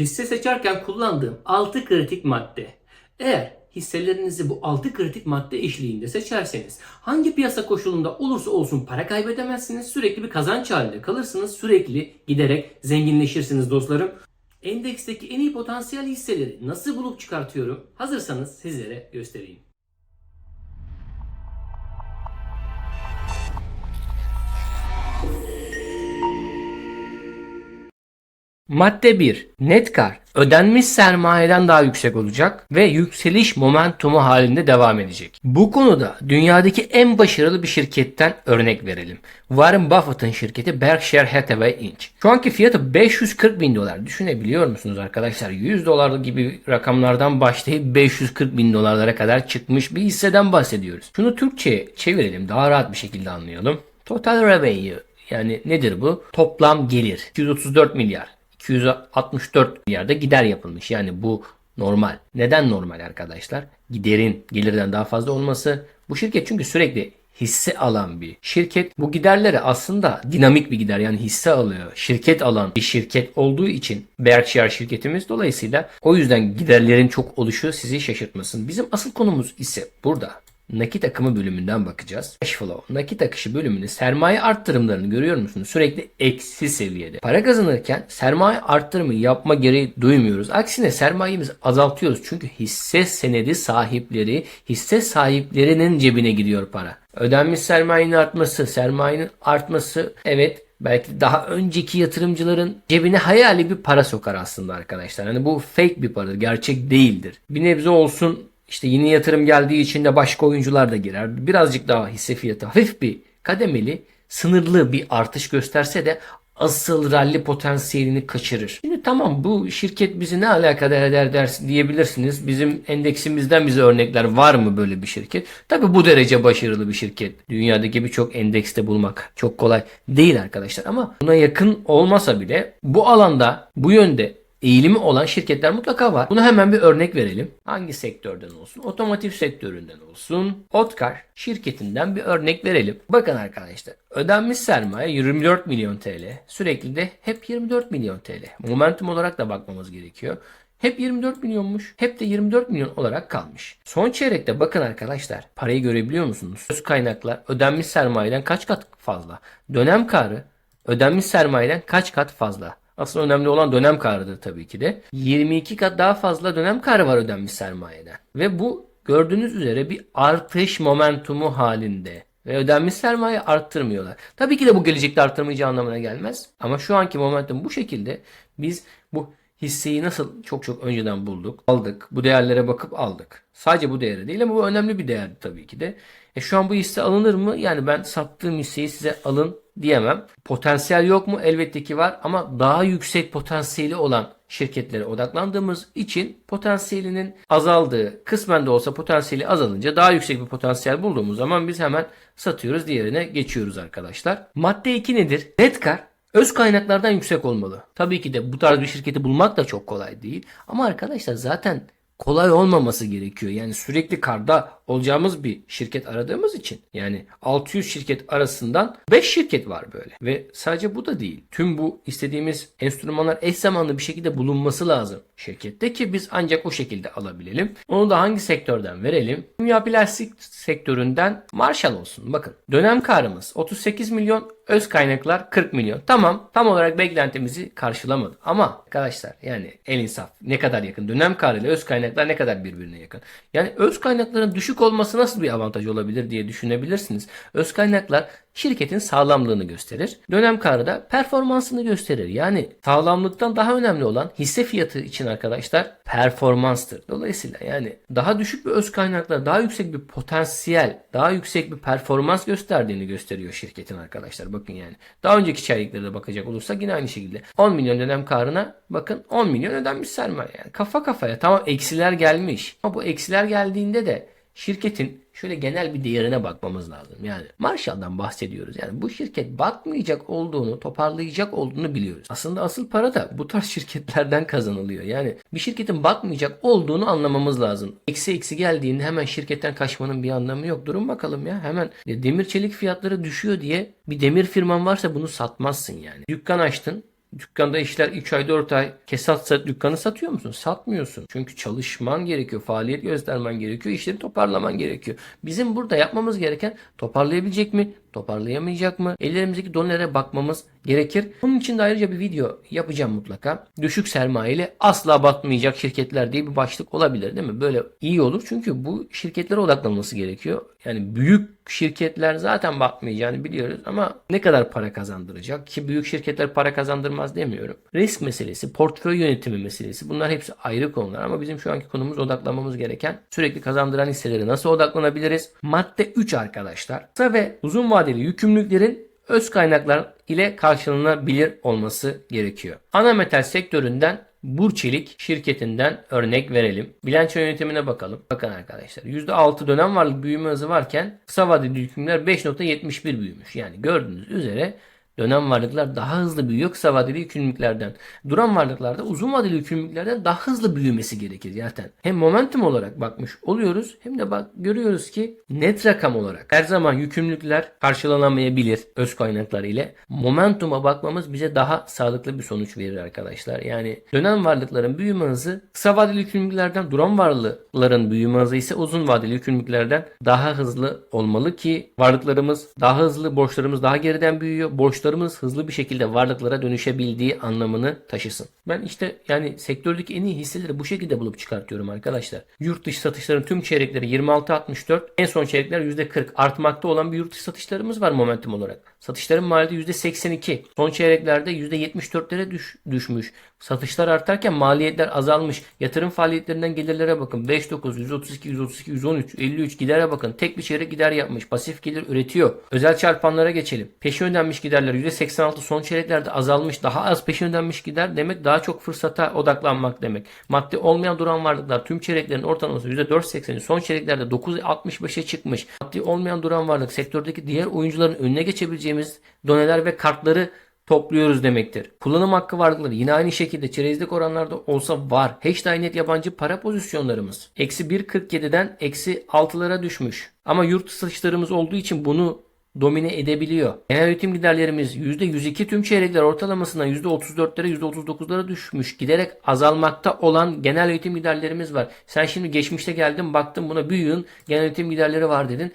Hisse seçerken kullandığım 6 kritik madde. Eğer hisselerinizi bu 6 kritik madde eşliğinde seçerseniz hangi piyasa koşulunda olursa olsun para kaybedemezsiniz. Sürekli bir kazanç halinde kalırsınız. Sürekli giderek zenginleşirsiniz dostlarım. Endeksteki en iyi potansiyel hisseleri nasıl bulup çıkartıyorum? Hazırsanız sizlere göstereyim. Madde 1. Net kar ödenmiş sermayeden daha yüksek olacak ve yükseliş momentumu halinde devam edecek. Bu konuda dünyadaki en başarılı bir şirketten örnek verelim. Warren Buffett'ın şirketi Berkshire Hathaway Inc. Şu anki fiyatı 540 bin dolar. Düşünebiliyor musunuz arkadaşlar? 100 dolar gibi rakamlardan başlayıp 540 bin dolarlara kadar çıkmış bir hisseden bahsediyoruz. Şunu Türkçe'ye çevirelim daha rahat bir şekilde anlayalım. Total revenue yani nedir bu? Toplam gelir 234 milyar. 264 milyarda gider yapılmış. Yani bu normal. Neden normal arkadaşlar? Giderin gelirden daha fazla olması. Bu şirket çünkü sürekli hisse alan bir şirket. Bu giderleri aslında dinamik bir gider yani hisse alıyor. Şirket alan bir şirket olduğu için Berkshire şirketimiz dolayısıyla o yüzden giderlerin çok oluşu sizi şaşırtmasın. Bizim asıl konumuz ise burada nakit akımı bölümünden bakacağız. Cash flow, nakit akışı bölümünde sermaye arttırımlarını görüyor musunuz? Sürekli eksi seviyede. Para kazanırken sermaye arttırımı yapma gereği duymuyoruz. Aksine sermayemizi azaltıyoruz. Çünkü hisse senedi sahipleri, hisse sahiplerinin cebine gidiyor para. Ödenmiş sermayenin artması, sermayenin artması evet belki daha önceki yatırımcıların cebine hayali bir para sokar aslında arkadaşlar. Hani bu fake bir para, gerçek değildir. Bir nebze olsun işte yeni yatırım geldiği için de başka oyuncular da girer. Birazcık daha hisse fiyatı hafif bir kademeli, sınırlı bir artış gösterse de asıl rally potansiyelini kaçırır. Şimdi tamam bu şirket bizi ne alakadar eder dersin diyebilirsiniz. Bizim endeksimizden bize örnekler var mı böyle bir şirket? Tabi bu derece başarılı bir şirket. Dünyadaki birçok endekste bulmak çok kolay değil arkadaşlar ama buna yakın olmasa bile bu alanda bu yönde eğilimi olan şirketler mutlaka var. Buna hemen bir örnek verelim. Hangi sektörden olsun? Otomotiv sektöründen olsun. Otkar şirketinden bir örnek verelim. Bakın arkadaşlar ödenmiş sermaye 24 milyon TL. Sürekli de hep 24 milyon TL. Momentum olarak da bakmamız gerekiyor. Hep 24 milyonmuş. Hep de 24 milyon olarak kalmış. Son çeyrekte bakın arkadaşlar parayı görebiliyor musunuz? Öz kaynaklar ödenmiş sermayeden kaç kat fazla? Dönem karı ödenmiş sermayeden kaç kat fazla? Asıl önemli olan dönem karıdır tabii ki de. 22 kat daha fazla dönem karı var ödenmiş sermayeden. Ve bu gördüğünüz üzere bir artış momentumu halinde. Ve ödenmiş sermaye arttırmıyorlar. Tabii ki de bu gelecekte arttırmayacağı anlamına gelmez. Ama şu anki momentum bu şekilde biz bu hisseyi nasıl çok çok önceden bulduk, aldık. Bu değerlere bakıp aldık. Sadece bu değere değil ama bu önemli bir değer tabii ki de. E şu an bu hisse alınır mı? Yani ben sattığım hisseyi size alın diyemem. Potansiyel yok mu? Elbette ki var ama daha yüksek potansiyeli olan şirketlere odaklandığımız için potansiyelinin azaldığı, kısmen de olsa potansiyeli azalınca daha yüksek bir potansiyel bulduğumuz zaman biz hemen satıyoruz, diğerine geçiyoruz arkadaşlar. Madde 2 nedir? Net kar öz kaynaklardan yüksek olmalı. Tabii ki de bu tarz bir şirketi bulmak da çok kolay değil. Ama arkadaşlar zaten kolay olmaması gerekiyor. Yani sürekli karda olacağımız bir şirket aradığımız için yani 600 şirket arasından 5 şirket var böyle. Ve sadece bu da değil. Tüm bu istediğimiz enstrümanlar eş zamanlı bir şekilde bulunması lazım şirkette ki biz ancak o şekilde alabilelim. Onu da hangi sektörden verelim? Dünya plastik sektöründen Marshall olsun. Bakın dönem karımız 38 milyon öz kaynaklar 40 milyon. Tamam tam olarak beklentimizi karşılamadı. Ama arkadaşlar yani el insaf ne kadar yakın. Dönem karı ile öz kaynaklar ne kadar birbirine yakın. Yani öz kaynakların düşük olması nasıl bir avantaj olabilir diye düşünebilirsiniz. Öz kaynaklar şirketin sağlamlığını gösterir. Dönem karı da performansını gösterir. Yani sağlamlıktan daha önemli olan hisse fiyatı için arkadaşlar performanstır. Dolayısıyla yani daha düşük bir öz kaynaklar, daha yüksek bir potansiyel, daha yüksek bir performans gösterdiğini gösteriyor şirketin arkadaşlar. Bakın yani. Daha önceki çeyreklere de bakacak olursak yine aynı şekilde. 10 milyon dönem karına bakın 10 milyon ödenmiş sermaye. Yani kafa kafaya tamam eksiler gelmiş. Ama bu eksiler geldiğinde de şirketin şöyle genel bir değerine bakmamız lazım. Yani Marshall'dan bahsediyoruz. Yani bu şirket batmayacak olduğunu, toparlayacak olduğunu biliyoruz. Aslında asıl para da bu tarz şirketlerden kazanılıyor. Yani bir şirketin batmayacak olduğunu anlamamız lazım. Eksi eksi geldiğinde hemen şirketten kaçmanın bir anlamı yok. Durun bakalım ya. Hemen demir çelik fiyatları düşüyor diye bir demir firman varsa bunu satmazsın yani. Dükkan açtın Dükkanda işler 3 ay 4 ay kesat sat, dükkanı satıyor musun? Satmıyorsun. Çünkü çalışman gerekiyor. Faaliyet göstermen gerekiyor. işleri toparlaman gerekiyor. Bizim burada yapmamız gereken toparlayabilecek mi? Toparlayamayacak mı? Ellerimizdeki donelere bakmamız gerekir. Bunun için de ayrıca bir video yapacağım mutlaka. Düşük sermayeli asla batmayacak şirketler diye bir başlık olabilir değil mi? Böyle iyi olur. Çünkü bu şirketlere odaklanması gerekiyor. Yani büyük şirketler zaten batmayacağını biliyoruz ama ne kadar para kazandıracak ki büyük şirketler para kazandırmaz demiyorum. Risk meselesi, portföy yönetimi meselesi bunlar hepsi ayrı konular ama bizim şu anki konumuz odaklanmamız gereken sürekli kazandıran hisseleri nasıl odaklanabiliriz? Madde 3 arkadaşlar. Kısa ve uzun vadeli yükümlülüklerin öz kaynaklar ile karşılanabilir olması gerekiyor. Ana metal sektöründen Burçelik şirketinden örnek verelim. Bilanço yönetimine bakalım. Bakın arkadaşlar %6 dönem varlık büyüme hızı varken kısa vadeli yükümlüler 5.71 büyümüş. Yani gördüğünüz üzere dönem varlıklar daha hızlı büyüyor kısa vadeli yükümlülüklerden. Duran varlıklarda uzun vadeli yükümlülüklerden daha hızlı büyümesi gerekir zaten. Hem momentum olarak bakmış oluyoruz hem de bak görüyoruz ki net rakam olarak her zaman yükümlülükler karşılanamayabilir öz kaynaklar ile. Momentuma bakmamız bize daha sağlıklı bir sonuç verir arkadaşlar. Yani dönem varlıkların büyüme hızı kısa vadeli yükümlülüklerden duran varlıkların büyüme hızı ise uzun vadeli yükümlülüklerden daha hızlı olmalı ki varlıklarımız daha hızlı, borçlarımız daha geriden büyüyor. Borçlarımız hızlı bir şekilde varlıklara dönüşebildiği anlamını taşısın. Ben işte yani sektördeki en iyi hisseleri bu şekilde bulup çıkartıyorum arkadaşlar. Yurt dışı satışların tüm çeyrekleri 26.64, en son çeyrekler %40 artmakta olan bir yurt dışı satışlarımız var momentum olarak. Satışların maliyeti %82. Son çeyreklerde %74'lere düş, düşmüş. Satışlar artarken maliyetler azalmış. Yatırım faaliyetlerinden gelirlere bakın. 5.9, 132, 132, 113, 53 gidere bakın. Tek bir çeyrek gider yapmış. Pasif gelir üretiyor. Özel çarpanlara geçelim. Peşin ödenmiş giderler %86 son çeyreklerde azalmış. Daha az peşin ödenmiş gider demek daha çok fırsata odaklanmak demek. Madde olmayan duran varlıklar tüm çeyreklerin ortalaması %4.80'i son çeyreklerde 9.65'e çıkmış. Madde olmayan duran varlık sektördeki diğer oyuncuların önüne geçebileceğimiz doneler ve kartları topluyoruz demektir. Kullanım hakkı varlıkları yine aynı şekilde çerezlik oranlarda olsa var. Hashtag net yabancı para pozisyonlarımız. Eksi 1.47'den eksi 6'lara düşmüş. Ama yurt satışlarımız olduğu için bunu domine edebiliyor. Genel üretim giderlerimiz %102 tüm çeyrekler ortalamasından %34'lere %39'lara düşmüş. Giderek azalmakta olan genel üretim giderlerimiz var. Sen şimdi geçmişte geldin baktın buna büyüğün genel üretim giderleri var dedin.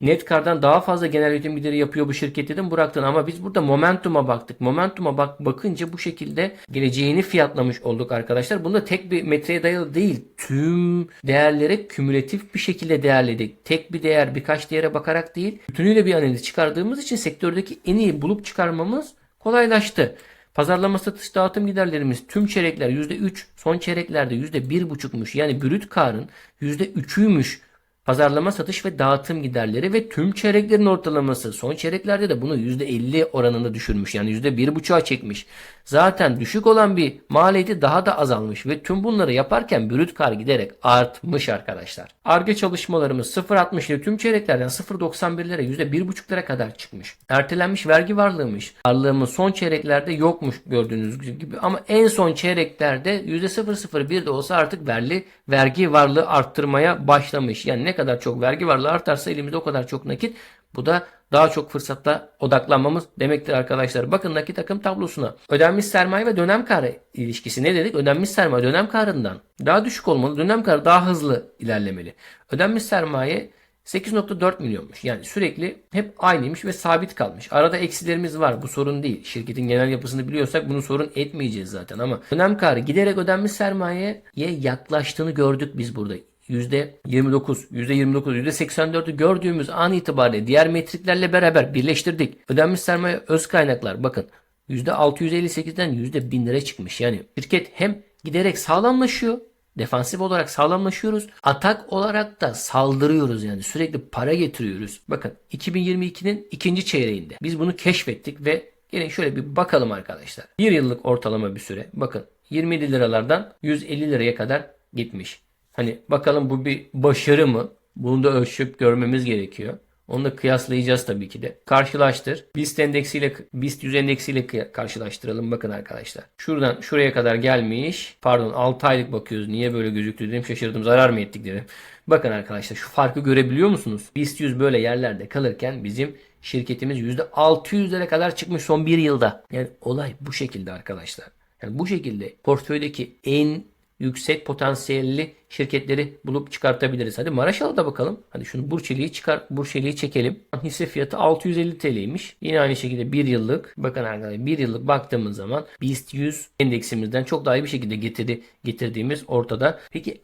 Netcar'dan daha fazla genel üretim gideri yapıyor bu şirket dedim bıraktın ama biz burada momentuma baktık. Momentuma bak bakınca bu şekilde geleceğini fiyatlamış olduk arkadaşlar. Bunda tek bir metreye dayalı değil. Tüm değerlere kümülatif bir şekilde değerledik. Tek bir değer birkaç değere bakarak değil. Bütünüyle bir analiz çıkardığımız için sektördeki en iyi bulup çıkarmamız kolaylaştı. Pazarlama satış dağıtım giderlerimiz tüm çeyrekler %3, son çeyreklerde %1,5'muş. Yani brüt karın %3'üymüş. Pazarlama, satış ve dağıtım giderleri ve tüm çeyreklerin ortalaması. Son çeyreklerde de bunu %50 oranında düşürmüş. Yani %1,5'a çekmiş. Zaten düşük olan bir maliyeti daha da azalmış ve tüm bunları yaparken brüt kar giderek artmış arkadaşlar. Arge çalışmalarımız 0.60 ile tüm çeyreklerden 0.91'lere %1,5'lara kadar çıkmış. Ertelenmiş vergi varlığımış. Varlığımız son çeyreklerde yokmuş gördüğünüz gibi ama en son çeyreklerde %0.01 de olsa artık verli vergi varlığı arttırmaya başlamış. Yani ne kadar çok vergi varlığı artarsa elimizde o kadar çok nakit. Bu da daha çok fırsatta odaklanmamız demektir arkadaşlar. Bakın nakit akım tablosuna. Ödenmiş sermaye ve dönem karı ilişkisi ne dedik? Ödenmiş sermaye dönem karından daha düşük olmalı. Dönem karı daha hızlı ilerlemeli. Ödenmiş sermaye 8.4 milyonmuş. Yani sürekli hep aynıymış ve sabit kalmış. Arada eksilerimiz var. Bu sorun değil. Şirketin genel yapısını biliyorsak bunu sorun etmeyeceğiz zaten ama dönem karı giderek ödenmiş sermayeye yaklaştığını gördük biz burada. %29, %29, %84'ü gördüğümüz an itibariyle diğer metriklerle beraber birleştirdik. Ödenmiş sermaye öz kaynaklar bakın %658'den %1000'lere çıkmış. Yani şirket hem giderek sağlamlaşıyor Defansif olarak sağlamlaşıyoruz. Atak olarak da saldırıyoruz yani sürekli para getiriyoruz. Bakın 2022'nin ikinci çeyreğinde biz bunu keşfettik ve gelin şöyle bir bakalım arkadaşlar. Bir yıllık ortalama bir süre. Bakın 27 liralardan 150 liraya kadar gitmiş. Hani bakalım bu bir başarı mı? Bunu da ölçüp görmemiz gerekiyor. Onu da kıyaslayacağız tabii ki de. Karşılaştır. BIST endeksiyle BIST 100 endeksiyle karşılaştıralım bakın arkadaşlar. Şuradan şuraya kadar gelmiş. Pardon 6 aylık bakıyoruz. Niye böyle gözüktü dedim şaşırdım. Zarar mı ettik dedim. Bakın arkadaşlar şu farkı görebiliyor musunuz? BIST 100 böyle yerlerde kalırken bizim şirketimiz %600'lere kadar çıkmış son bir yılda. Yani olay bu şekilde arkadaşlar. Yani bu şekilde portföydeki en yüksek potansiyelli şirketleri bulup çıkartabiliriz. Hadi Maraşal'a da bakalım. Hadi şunu Burçeli'yi çıkar, Burçeli'yi çekelim. Hisse fiyatı 650 TL'ymiş. Yine aynı şekilde bir yıllık. Bakın arkadaşlar bir yıllık baktığımız zaman BIST 100 endeksimizden çok daha iyi bir şekilde getirdi, getirdiğimiz ortada. Peki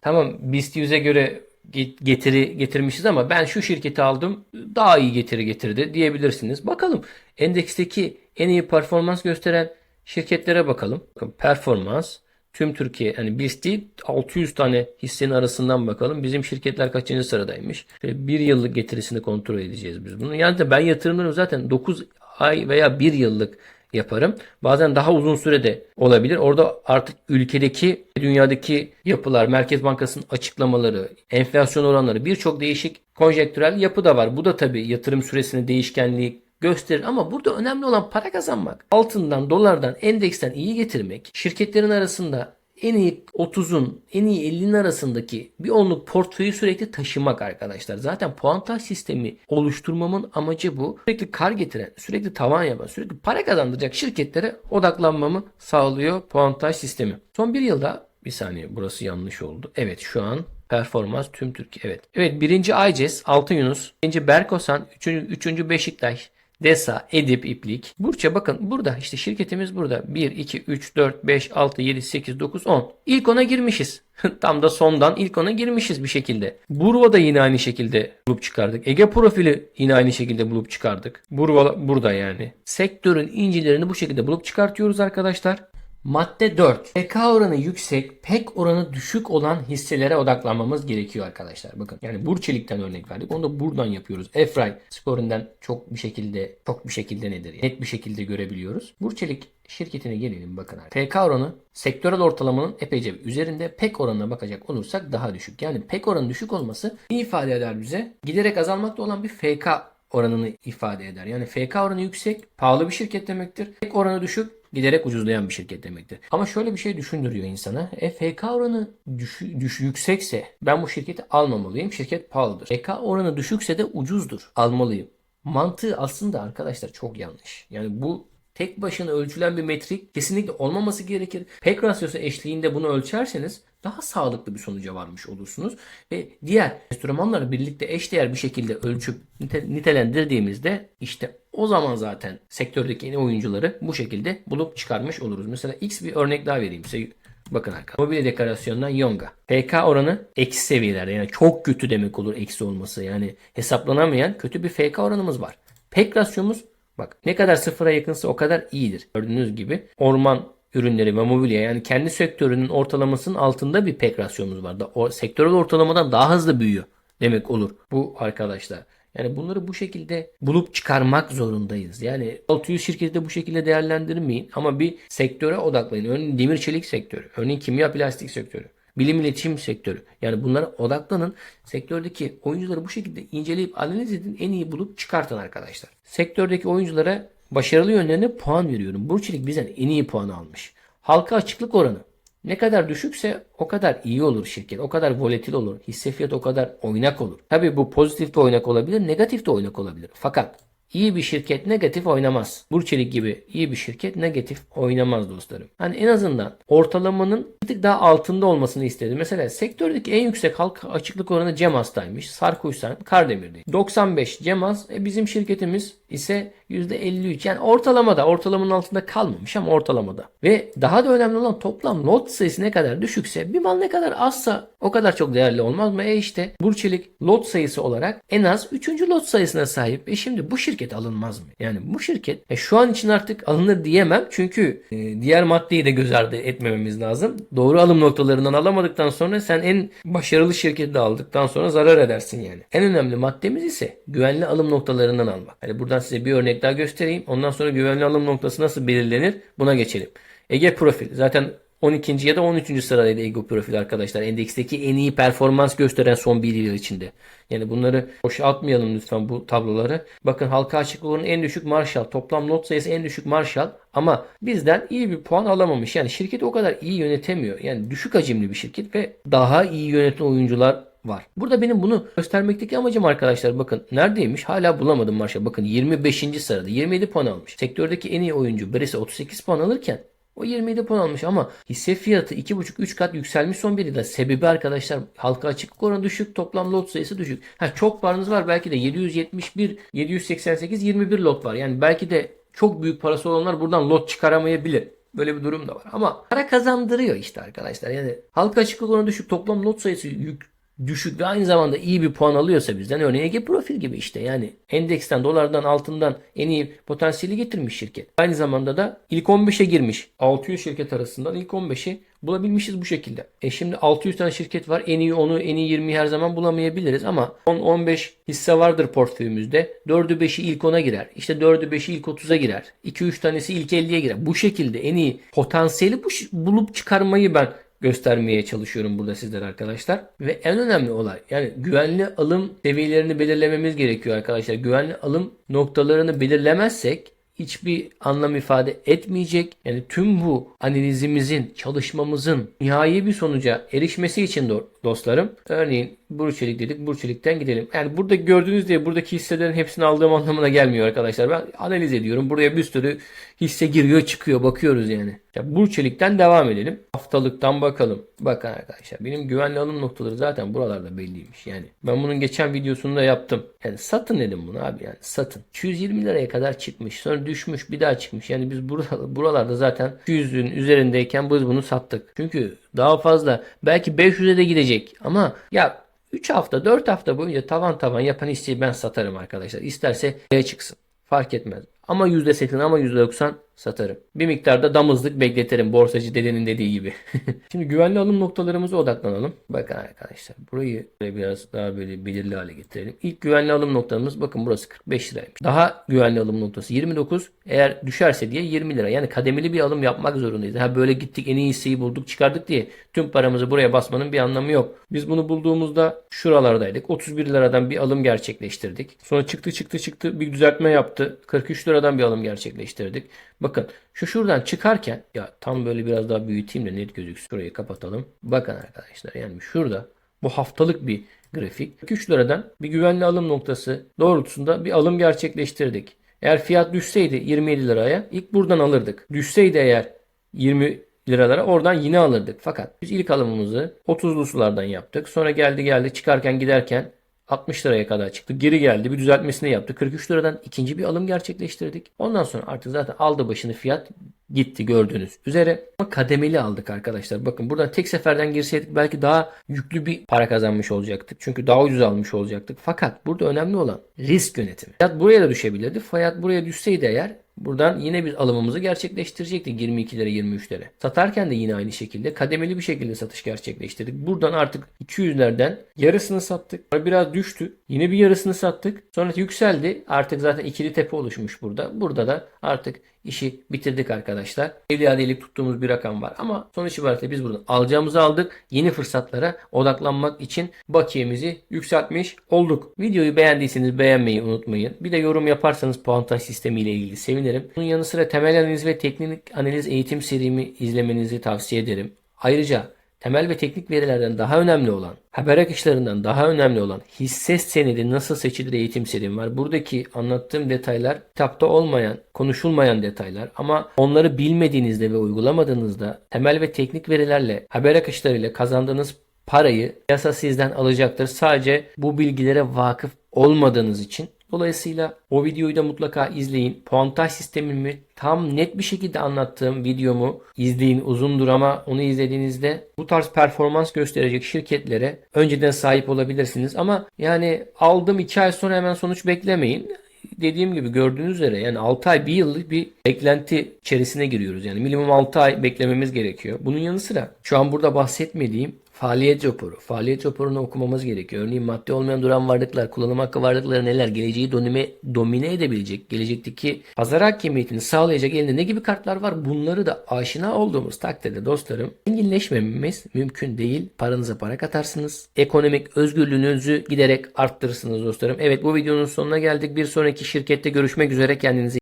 tamam BIST 100'e göre get- getiri getirmişiz ama ben şu şirketi aldım daha iyi getiri getirdi diyebilirsiniz. Bakalım endeksteki en iyi performans gösteren şirketlere bakalım. Bakın performans tüm Türkiye hani BIST değil 600 tane hissenin arasından bakalım. Bizim şirketler kaçıncı sıradaymış? Ve bir yıllık getirisini kontrol edeceğiz biz bunu. Yani de ben yatırımlarımı zaten 9 ay veya 1 yıllık yaparım. Bazen daha uzun sürede olabilir. Orada artık ülkedeki, dünyadaki yapılar, Merkez Bankası'nın açıklamaları, enflasyon oranları birçok değişik konjektürel yapı da var. Bu da tabii yatırım süresini değişkenliği gösterir ama burada önemli olan para kazanmak. Altından, dolardan, endeksten iyi getirmek, şirketlerin arasında en iyi 30'un, en iyi 50'nin arasındaki bir onluk portföyü sürekli taşımak arkadaşlar. Zaten puantaj sistemi oluşturmamın amacı bu. Sürekli kar getiren, sürekli tavan yapan, sürekli para kazandıracak şirketlere odaklanmamı sağlıyor puantaj sistemi. Son bir yılda bir saniye burası yanlış oldu. Evet şu an performans tüm Türkiye. Evet. Evet birinci Ayces, Altın Yunus, ikinci Berkosan, üçüncü, üçüncü Beşiktaş, Desa, Edip, İplik. Burça bakın burada işte şirketimiz burada. 1, 2, 3, 4, 5, 6, 7, 8, 9, 10. İlk ona girmişiz. Tam da sondan ilk ona girmişiz bir şekilde. Burva da yine aynı şekilde bulup çıkardık. Ege profili yine aynı şekilde bulup çıkardık. Burva burada yani. Sektörün incilerini bu şekilde bulup çıkartıyoruz arkadaşlar. Madde 4. PK oranı yüksek, PEK oranı düşük olan hisselere odaklanmamız gerekiyor arkadaşlar. Bakın yani Burçelik'ten örnek verdik. Onu da buradan yapıyoruz. Efray skorundan çok bir şekilde çok bir şekilde nedir? Net bir şekilde görebiliyoruz. Burçelik şirketine gelelim bakın. PK oranı sektörel ortalamanın epeyce üzerinde. PEK oranına bakacak olursak daha düşük. Yani PEK oranı düşük olması ifade eder bize? Giderek azalmakta olan bir FK oranını ifade eder. Yani FK oranı yüksek, pahalı bir şirket demektir. PEK oranı düşük, giderek ucuzlayan bir şirket demektir. Ama şöyle bir şey düşündürüyor insana. E FK oranı düş, düş, yüksekse ben bu şirketi almamalıyım. Şirket pahalıdır. FK oranı düşükse de ucuzdur. Almalıyım. Mantığı aslında arkadaşlar çok yanlış. Yani bu tek başına ölçülen bir metrik kesinlikle olmaması gerekir. PEK rasyosu eşliğinde bunu ölçerseniz daha sağlıklı bir sonuca varmış olursunuz. Ve diğer enstrümanları birlikte eşdeğer bir şekilde ölçüp nite- nitelendirdiğimizde işte o zaman zaten sektördeki yeni oyuncuları bu şekilde bulup çıkarmış oluruz. Mesela X bir örnek daha vereyim size. Bakın arkadaşlar. Mobilya deklarasyonundan Yonga. PK oranı eksi seviyelerde. Yani çok kötü demek olur eksi olması. Yani hesaplanamayan kötü bir FK oranımız var. PEK rasyomuz bak ne kadar sıfıra yakınsa o kadar iyidir. Gördüğünüz gibi orman ürünleri ve mobilya yani kendi sektörünün ortalamasının altında bir PEK rasyomuz var. O sektörel ortalamadan daha hızlı büyüyor demek olur bu arkadaşlar. Yani bunları bu şekilde bulup çıkarmak zorundayız. Yani 600 şirketi de bu şekilde değerlendirmeyin ama bir sektöre odaklayın. Örneğin demir çelik sektörü, örneğin kimya plastik sektörü, bilim iletişim sektörü. Yani bunlara odaklanın. Sektördeki oyuncuları bu şekilde inceleyip analiz edin. En iyi bulup çıkartın arkadaşlar. Sektördeki oyunculara başarılı yönlerine puan veriyorum. Burçelik bizden en iyi puanı almış. Halka açıklık oranı. Ne kadar düşükse o kadar iyi olur şirket. O kadar volatil olur. Hisse fiyatı o kadar oynak olur. Tabii bu pozitif de oynak olabilir, negatif de oynak olabilir. Fakat iyi bir şirket negatif oynamaz. Burçelik gibi iyi bir şirket negatif oynamaz dostlarım. Hani en azından ortalamanın bir tık daha altında olmasını istedim. Mesela sektördeki en yüksek halka açıklık oranı Cemas'taymış. Sarkuysan Kardemir'de. 95 Cemas. E bizim şirketimiz ise %53. Yani ortalamada, ortalamanın altında kalmamış ama ortalamada. Ve daha da önemli olan toplam lot sayısı ne kadar düşükse bir mal ne kadar azsa o kadar çok değerli olmaz mı? E işte Burçelik lot sayısı olarak en az 3. lot sayısına sahip. E şimdi bu şirket alınmaz mı? Yani bu şirket e şu an için artık alınır diyemem. Çünkü e, diğer maddeyi de göz ardı etmememiz lazım. Doğru alım noktalarından alamadıktan sonra sen en başarılı şirketi aldıktan sonra zarar edersin yani. En önemli maddemiz ise güvenli alım noktalarından almak. Hani buradan size bir örnek daha göstereyim. Ondan sonra güvenli alım noktası nasıl belirlenir? Buna geçelim. Ege Profil. Zaten 12. ya da 13. sıradaydı Ego Profil arkadaşlar. Endeksteki en iyi performans gösteren son bir yıl içinde. Yani bunları boşa atmayalım lütfen bu tabloları. Bakın halka açıklığının en düşük Marshall. Toplam not sayısı en düşük Marshall. Ama bizden iyi bir puan alamamış. Yani şirketi o kadar iyi yönetemiyor. Yani düşük hacimli bir şirket ve daha iyi yöneten oyuncular var. Burada benim bunu göstermekteki amacım arkadaşlar bakın neredeymiş hala bulamadım Marshall. Bakın 25. sırada 27 puan almış. Sektördeki en iyi oyuncu birisi 38 puan alırken o 27 puan almış ama hisse fiyatı 2,5-3 kat yükselmiş son bir yılda. Sebebi arkadaşlar halka açıklık oranı düşük, toplam lot sayısı düşük. Ha, çok paranız var belki de 771, 788, 21 lot var. Yani belki de çok büyük parası olanlar buradan lot çıkaramayabilir. Böyle bir durum da var. Ama para kazandırıyor işte arkadaşlar. Yani halka açıklık oranı düşük, toplam lot sayısı yük, düşük ve aynı zamanda iyi bir puan alıyorsa bizden örneğin Ege Profil gibi işte yani endeksten, dolardan, altından en iyi potansiyeli getirmiş şirket. Aynı zamanda da ilk 15'e girmiş. 600 şirket arasından ilk 15'i bulabilmişiz bu şekilde. E şimdi 600 tane şirket var. En iyi onu, en iyi 20'yi her zaman bulamayabiliriz ama 10-15 hisse vardır portföyümüzde. 4'ü 5'i ilk 10'a girer. İşte 4'ü 5'i ilk 30'a girer. 2-3 tanesi ilk 50'ye girer. Bu şekilde en iyi potansiyeli bu, bulup çıkarmayı ben göstermeye çalışıyorum burada sizlere arkadaşlar. Ve en önemli olay yani güvenli alım seviyelerini belirlememiz gerekiyor arkadaşlar. Güvenli alım noktalarını belirlemezsek hiçbir anlam ifade etmeyecek. Yani tüm bu analizimizin, çalışmamızın nihai bir sonuca erişmesi için do- dostlarım. Örneğin Burçelik dedik. Burçelik'ten gidelim. Yani burada gördüğünüz diye buradaki hisselerin hepsini aldığım anlamına gelmiyor arkadaşlar. Ben analiz ediyorum. Buraya bir sürü hisse giriyor çıkıyor. Bakıyoruz yani. Ya Burçelik'ten devam edelim. Haftalıktan bakalım. Bakın arkadaşlar benim güvenli alım noktaları zaten buralarda belliymiş. Yani ben bunun geçen videosunu da yaptım. Yani satın dedim bunu abi yani satın. 220 liraya kadar çıkmış. Sonra düşmüş bir daha çıkmış. Yani biz buralarda zaten 200'ün üzerindeyken biz bunu sattık. Çünkü daha fazla belki 500'e de gidecek ama ya 3 hafta 4 hafta boyunca tavan tavan yapan hisseyi ben satarım arkadaşlar. İsterse B'ye çıksın. Fark etmez. Ama %80 ama %90 satarım. Bir miktarda damızlık bekletirim. Borsacı dedenin dediği gibi. Şimdi güvenli alım noktalarımıza odaklanalım. Bakın arkadaşlar burayı biraz daha böyle belirli hale getirelim. İlk güvenli alım noktamız bakın burası 45 liraymış. Daha güvenli alım noktası 29. Eğer düşerse diye 20 lira. Yani kademeli bir alım yapmak zorundayız. Ha böyle gittik en iyi bulduk çıkardık diye tüm paramızı buraya basmanın bir anlamı yok. Biz bunu bulduğumuzda şuralardaydık. 31 liradan bir alım gerçekleştirdik. Sonra çıktı çıktı çıktı bir düzeltme yaptı. 43 liradan bir alım gerçekleştirdik. Bakın şu şuradan çıkarken ya tam böyle biraz daha büyüteyim de net gözüksün. Şurayı kapatalım. Bakın arkadaşlar yani şurada bu haftalık bir grafik. 3 liradan bir güvenli alım noktası doğrultusunda bir alım gerçekleştirdik. Eğer fiyat düşseydi 27 liraya ilk buradan alırdık. Düşseydi eğer 20 liralara oradan yine alırdık. Fakat biz ilk alımımızı 30'lu sulardan yaptık. Sonra geldi geldi çıkarken giderken 60 liraya kadar çıktı. Geri geldi bir düzeltmesini yaptı. 43 liradan ikinci bir alım gerçekleştirdik. Ondan sonra artık zaten aldı başını fiyat gitti gördüğünüz üzere. Ama kademeli aldık arkadaşlar. Bakın buradan tek seferden girseydik belki daha yüklü bir para kazanmış olacaktık. Çünkü daha ucuz almış olacaktık. Fakat burada önemli olan risk yönetimi. Fiyat buraya da düşebilirdi. Fiyat buraya düşseydi eğer Buradan yine bir alımımızı gerçekleştirecektik 22'lere 23'lere. Satarken de yine aynı şekilde kademeli bir şekilde satış gerçekleştirdik. Buradan artık 200'lerden yarısını sattık. Sonra biraz düştü. Yine bir yarısını sattık. Sonra yükseldi. Artık zaten ikili tepe oluşmuş burada. Burada da artık işi bitirdik arkadaşlar. Evliya tuttuğumuz bir rakam var. Ama sonuç itibariyle biz buradan alacağımızı aldık. Yeni fırsatlara odaklanmak için bakiyemizi yükseltmiş olduk. Videoyu beğendiyseniz beğenmeyi unutmayın. Bir de yorum yaparsanız puantaj sistemi ile ilgili sevinirim. Bunun yanı sıra temel analiz ve teknik analiz eğitim serimi izlemenizi tavsiye ederim. Ayrıca temel ve teknik verilerden daha önemli olan, haber akışlarından daha önemli olan hisse senedi nasıl seçilir eğitim serim var. Buradaki anlattığım detaylar kitapta olmayan, konuşulmayan detaylar ama onları bilmediğinizde ve uygulamadığınızda temel ve teknik verilerle, haber akışlarıyla kazandığınız parayı yasa sizden alacaktır. Sadece bu bilgilere vakıf olmadığınız için Dolayısıyla o videoyu da mutlaka izleyin. Puantaj sistemimi tam net bir şekilde anlattığım videomu izleyin. Uzundur ama onu izlediğinizde bu tarz performans gösterecek şirketlere önceden sahip olabilirsiniz. Ama yani aldım 2 ay sonra hemen sonuç beklemeyin dediğim gibi gördüğünüz üzere yani 6 ay 1 yıllık bir beklenti içerisine giriyoruz. Yani minimum 6 ay beklememiz gerekiyor. Bunun yanı sıra şu an burada bahsetmediğim Faaliyet raporu. Faaliyet raporunu okumamız gerekiyor. Örneğin madde olmayan duran varlıklar, kullanım hakkı varlıkları neler, geleceği domine, domine edebilecek, gelecekteki pazar hakimiyetini sağlayacak elinde ne gibi kartlar var? Bunları da aşina olduğumuz takdirde dostlarım zenginleşmememiz mümkün değil. Paranıza para katarsınız. Ekonomik özgürlüğünüzü giderek arttırırsınız dostlarım. Evet bu videonun sonuna geldik. Bir sonraki şirkette görüşmek üzere. Kendinize